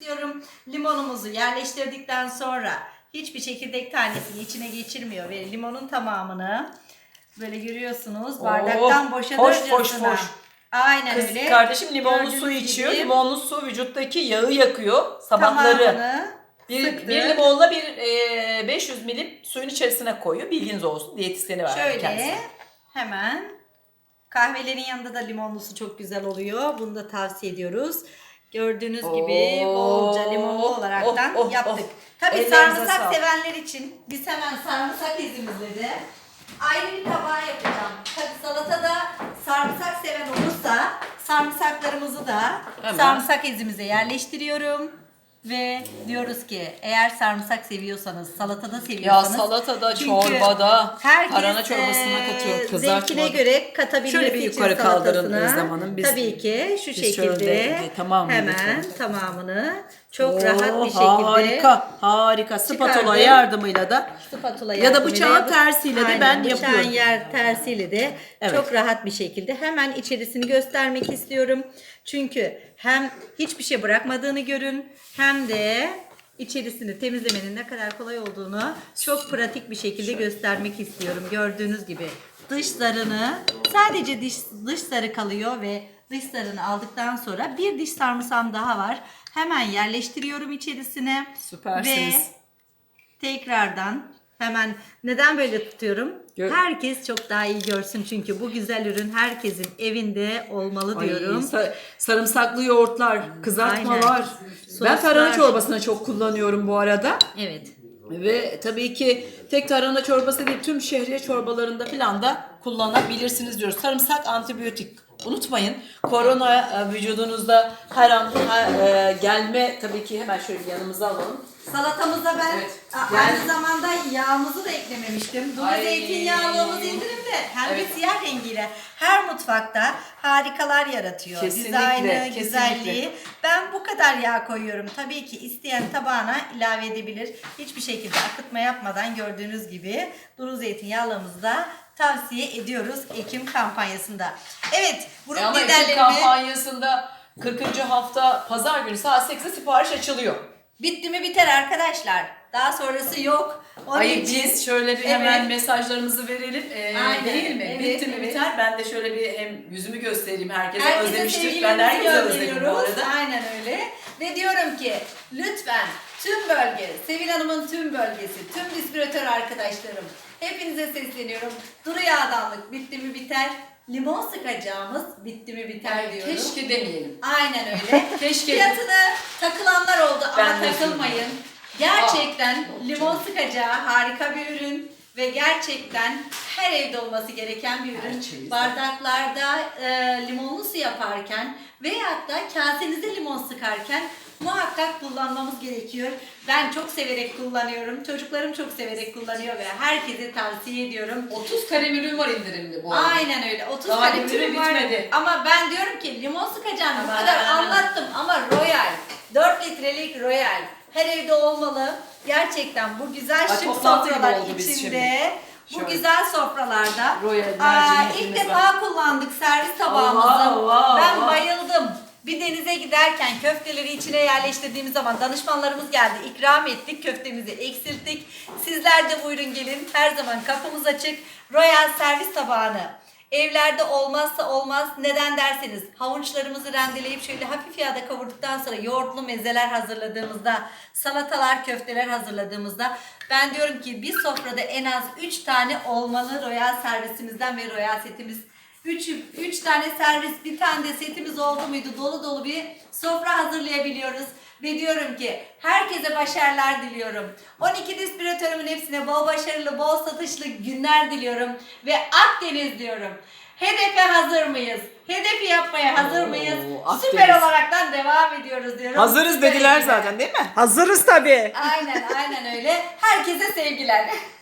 diyorum. Limonumuzu yerleştirdikten sonra hiçbir çekirdek tanesini içine geçirmiyor ve limonun tamamını böyle görüyorsunuz bardaktan Oh, boşalırcasına. hoş, hoş, hoş. Aynen Kız öyle. kardeşim limonlu Gördüğünüz su içiyor. gibi Limonlu su vücuttaki yağı yakıyor sabahları. Tamamını Bir, bir limonla bir e, 500 milim suyun içerisine koyuyor. Bilginiz olsun. Diyetisyeni var Şöyle kendisi. hemen kahvelerin yanında da limonlusu çok güzel oluyor. Bunu da tavsiye ediyoruz. Gördüğünüz gibi Oh, bolca limonlu olaraktan oh, oh, yaptık. oh. Tabii Ellerinize sarımsak sağlık. sevenler için biz hemen sarımsak ezimizle de ayrı bir tabağa yapacağım. Tabii salatada sarımsak seven olursa sarımsaklarımızı da Hemen. sarımsak ezimize yerleştiriyorum. Ve diyoruz ki eğer sarımsak seviyorsanız, salatada Ya seviyorsanız salatada, çünkü çorbada, herkes, tarhana çorbasına eee, katıyorum. Zevkine göre katabilmesi Şöyle bir yukarı kaldırın Özlem Hanım. Biz- tabii ki şu biz şekilde mı hemen lütfen? tamamını çok Oo, rahat bir şekilde Harika, harika. Spatula çıkardım. yardımıyla da spatula Ya da bıçağın tersiyle de ben bıçağın yapıyorum. yer tersiyle de Evet. çok rahat bir şekilde hemen içerisini göstermek istiyorum. Çünkü hem hiçbir şey bırakmadığını görün hem de içerisini temizlemenin ne kadar kolay olduğunu çok pratik bir şekilde göstermek istiyorum. Gördüğünüz gibi dışlarını sadece diş, dış sarı kalıyor ve dış sarını aldıktan sonra bir diş sarımsağım daha var. Hemen yerleştiriyorum içerisine. Süpersiniz. Ve tekrardan hemen neden böyle tutuyorum? Gö- Herkes çok daha iyi görsün çünkü bu güzel ürün herkesin evinde olmalı diyorum. Ay, sa- sarımsaklı yoğurtlar, kızartmalar. Ben Soslar. tarhana çorbasına çok kullanıyorum bu arada. Evet. Ve tabii ki tek tarhana çorbası değil tüm şehriye çorbalarında falan da kullanabilirsiniz diyoruz. Sarımsak antibiyotik. Unutmayın korona e, vücudunuzda her an her, e, gelme tabii ki hemen şöyle yanımıza alalım. Salatamıza ben Evet. a- Yani- aynı zamanda yağımızı da eklememiştim. Duru Ay. zeytinyağlığımız indirimde. Hem Evet. de siyah rengiyle her mutfakta harikalar yaratıyor. Kesinlikle, Dizaynı, kesinlikle. güzelliği. Ben bu kadar yağ koyuyorum. Tabii ki isteyen tabağına ilave edebilir. Hiçbir şekilde akıtma yapmadan gördüğünüz gibi duru zeytinyağlığımızı da tavsiye ediyoruz Ekim kampanyasında. Evet, grup E ama Ekim liderlerimi kampanyasında 40. hafta pazar günü saat 8'de sipariş açılıyor. Bitti mi biter arkadaşlar. Daha sonrası yok. Onun Ay için- biz şöyle bir Evet. hemen mesajlarımızı verelim. Ee, Aynen. Değil mi? Evet, Bitti mi evet. biter. Ben de şöyle bir hem yüzümü göstereyim. Herkese, Herkese özlemiştir. Ben herkese özledim bu arada. Aynen öyle. Ve diyorum ki lütfen tüm bölge, Sevil Hanım'ın tüm bölgesi, tüm distribütör arkadaşlarım hepinize sesleniyorum. Duru yağdanlık bitti mi biter. Limon sıkacağımız bitti mi biter diyorum. Keşke demeyelim. Aynen öyle. Keşke. Fiyatını takılanlar oldu ama Ben de takılmayın. Gerçekten limon sıkacağı harika bir ürün ve gerçekten her evde olması gereken bir ürün. çeyizde. Bardaklarda e, limonlu su yaparken veyahut da kasenizde limon sıkarken muhakkak kullanmamız gerekiyor. Ben çok severek kullanıyorum. Çocuklarım çok severek kullanıyor ve herkese tavsiye ediyorum. 30 kalem ürün var indirimde bu arada. Aynen öyle. 30 Daha bitmedi, ürün var. bitmedi. Ama ben diyorum ki limon sıkacağım bu kadar anlattım ama Royal 4 litrelik Royal her evde olmalı. Gerçekten bu güzel Ay, şık toplantı gibi sofralar oldu biz içinde bu Şöyle. güzel sofralarda Royal aa, mercimeğimiz ilk var. defa kullandık servis tabağımızı. Ben Allah. bayıldım. Bir denize giderken köfteleri içine yerleştirdiğimiz zaman danışmanlarımız geldi. ikram ettik. Köftemizi eksilttik. Sizler de buyurun gelin. Her zaman kapımız açık. Royal servis tabağını evlerde olmazsa olmaz. Neden derseniz havuçlarımızı rendeleyip şöyle hafif yağda kavurduktan sonra yoğurtlu mezeler hazırladığımızda, salatalar, köfteler hazırladığımızda ben diyorum ki bir sofrada en az 3 tane olmalı Royal servisimizden ve Royal setimiz 3 üç tane servis, bir tane de setimiz oldu muydu dolu dolu bir sofra hazırlayabiliyoruz. Ve diyorum ki herkese başarılar diliyorum. 12 distribütörümün hepsine bol başarılı, bol satışlı günler diliyorum. Ve Akdeniz diyorum. Hedefe hazır mıyız? Hedefi yapmaya hazır Oo, mıyız? Akdeniz. Süper olaraktan devam ediyoruz diyorum. Hazırız Süper dediler ekibe. zaten değil mi? Hazırız tabii. Aynen aynen öyle. Herkese sevgiler.